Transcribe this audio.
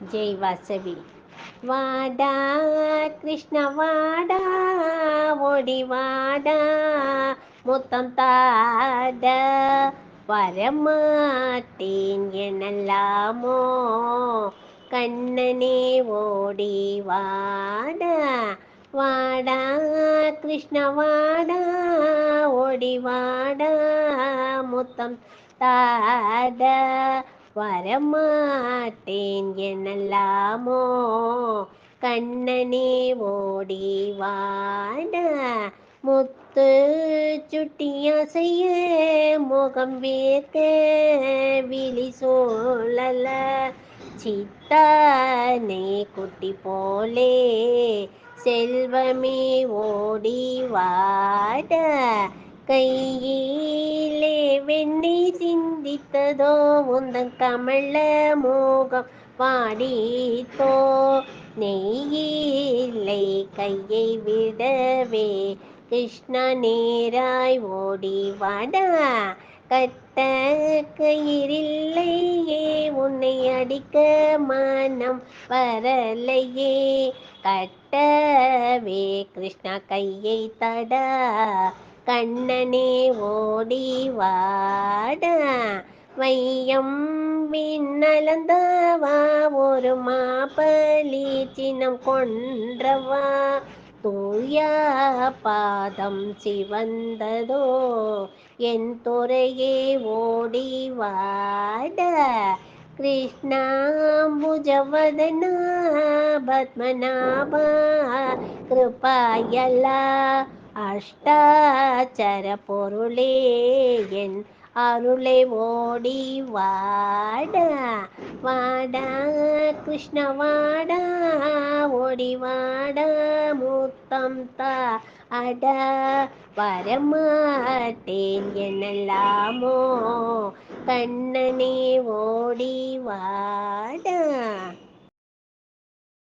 ஜெய் வாசவி வாடா கிருஷ்ண வாடா ஓடி வாடா முத்தம் தாட வரமாட்டேன் எனலாமோ கண்ணனே ஓடி வாடா வாடா கிருஷ்ண வாடா ஓடி வாடா முத்தம் தாட வரமாட்டேன் எனலாமோ கண்ணனே ஓடி வாடா முத்து சுட்டியா செய்ய முகம் வேர்க்க விழி சோழல. சித்தானே குட்டி போலே செல்வமே ஓடி வாட கையிலே வெண்ணெய் சிந்தித்ததோ உந்தன் கமல மோகம் பாடித்தோ நெய்யில்லை கையை விடவே கிருஷ்ண நேராய் ஓடி வாடா. கட்ட கயிறில்லையே உன்னை அடிக்க மனம் வரலையே. கட்டவே கிருஷ்ணா கையை தடா. கண்ணனே ஓடி வாட. வையம் விண்ணலந்தவா ஒரு மாப்பலி சின்னம் கொன்றவா. தூய பாதம் சிவந்ததோ என் துறையே ஓடி வாட. கிருஷ்ணாம்புஜவதனா பத்மநாபா கிருபாயலா அஷ்டாச்சர பொருளே என் அருளை ஓடி வாடா வாடா கிருஷ்ண வாடா ஓடி வாடா முத்தம் தா அடா வரமாட்டேன் எனலாமோ கண்ணனே ஓடி வாடா